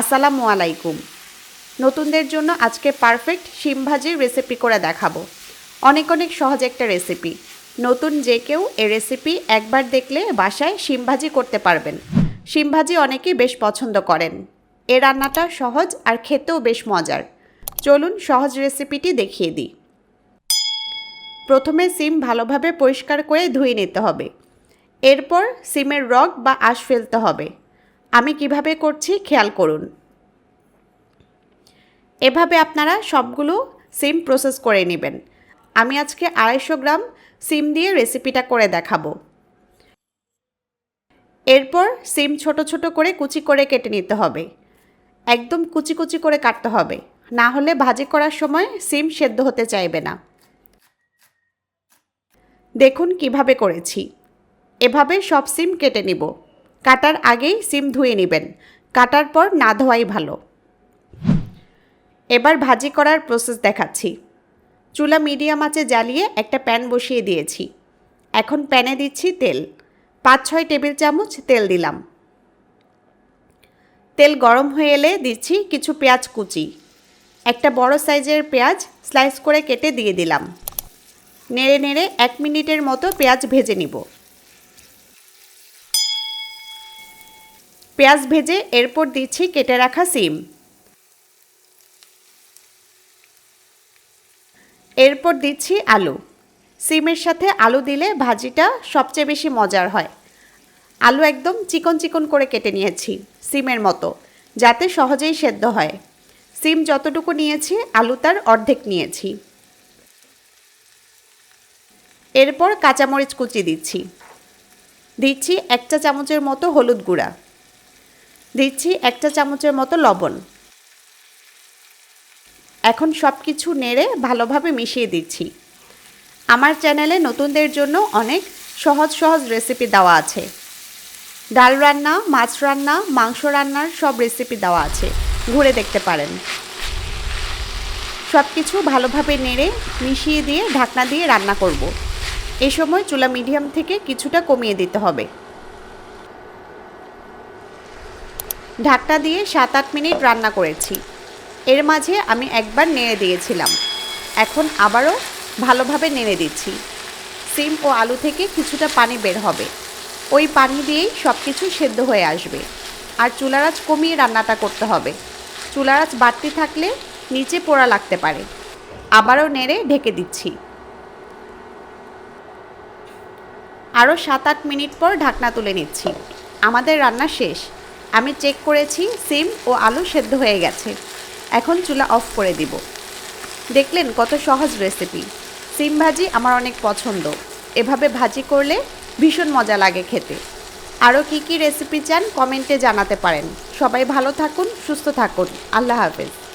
আসসালামু আলাইকুম। নতুনদের জন্য আজকে পারফেক্ট শিম ভাজির রেসিপি করে দেখাবো। অনেক অনেক সহজ একটা রেসিপি নতুন যে কেউ এ রেসিপি একবার দেখলে বাসায় শিম ভাজি করতে পারবেন। শিম ভাজি অনেকেই বেশ পছন্দ করেন। এ রান্নাটা সহজ আর খেতেও বেশ মজার। চলুন সহজ রেসিপিটি দেখিয়ে দিই। প্রথমে সিম ভালোভাবে পরিষ্কার করে ধুয়ে নিতে হবে। এরপর সিমের রগ বা আঁশ ফেলতে হবে। আমি কীভাবে করছি খেয়াল করুন। এভাবে আপনারা সবগুলো সিম প্রসেস করে নেবেন। আমি আজকে আড়াইশো গ্রাম সিম দিয়ে রেসিপিটা করে দেখাবো। এরপর সিম ছোট ছোট করে কুচি করে কেটে নিতে হবে। একদম কুচি কুচি করে কাটতে হবে। না হলে ভাজি করার সময় সিম সেদ্ধ হতে চাইবে না। দেখুন কীভাবে করেছি। এভাবে সব সিম কেটে নিব। কাটার আগেই সিম ধুয়ে নেবেন। কাটার পর না ধোয়াই ভালো। এবার ভাজি করার প্রসেস দেখাচ্ছি। চুলা মিডিয়াম আঁচে জ্বালিয়ে একটা প্যান বসিয়ে দিয়েছি। এখন প্যানে দিচ্ছি তেল। পাঁচ ছয় টেবিল চামচ তেল দিলাম। তেল গরম হয়ে এলে দিচ্ছি কিছু পেঁয়াজ কুচি। একটা বড় সাইজের পেঁয়াজ স্লাইস করে কেটে দিয়ে দিলাম। নেড়ে নেড়ে এক মিনিটের মতো পেঁয়াজ ভেজে নিব। পেঁয়াজ ভেজে এরপর দিচ্ছি কেটে রাখা সিম। এরপর দিচ্ছি আলু। সিমের সাথে আলু দিলে ভাজিটা সবচেয়ে বেশি মজার হয়। আলু একদম চিকন চিকন করে কেটে নিয়েছি সিমের মতো, যাতে সহজেই সেদ্ধ হয়। সিম যতটুকু নিয়েছি, আলু তার অর্ধেক নিয়েছি। এরপর কাঁচামরিচ কুচি দিচ্ছি। দিচ্ছি এক চা চামচের মতো হলুদ গুঁড়া। দিচ্ছি একটা চামচের মতো লবণ। এখন সব কিছু নেড়ে ভালোভাবে মিশিয়ে দিচ্ছি। আমার চ্যানেলে নতুনদের জন্য অনেক সহজ সহজ রেসিপি দেওয়া আছে। ডাল রান্না, মাছ রান্না, মাংস রান্নার সব রেসিপি দেওয়া আছে। ঘুরে দেখতে পারেন। সব কিছু ভালোভাবে নেড়ে মিশিয়ে দিয়ে ঢাকনা দিয়ে রান্না করব। এই সময় চুলা মিডিয়াম থেকে কিছুটা কমিয়ে দিতে হবে। ঢাকনা দিয়ে সাত আট মিনিট রান্না করেছি। এর মাঝে আমি একবার নেড়ে দিয়েছিলাম। এখন আবারও ভালোভাবে নেড়ে দিচ্ছি। সিম ও আলু থেকে কিছুটা পানি বের হবে। ওই পানি দিয়েই সব কিছু সেদ্ধ হয়ে আসবে। আর চুলারাজ কমিয়ে রান্নাটা করতে হবে। চুলারাজ বাড়তি থাকলে নিচে পোড়া লাগতে পারে। আবারও নেড়ে ঢেকে দিচ্ছি। আরও সাত আট মিনিট পর ঢাকনা তুলে নিচ্ছি। আমাদের রান্না শেষ। আমি চেক করেছি, সিম ও আলু সেদ্ধ হয়ে গেছে। এখন চুলা অফ করে দিব। দেখলেন কত সহজ রেসিপি সিম ভাজি আমার অনেক পছন্দ। এভাবে ভাজি করলে ভীষণ মজা লাগে খেতে। আরও কী কী রেসিপি চান কমেন্টে জানাতে পারেন। সবাই ভালো থাকুন, সুস্থ থাকুন। আল্লাহ হাফেজ।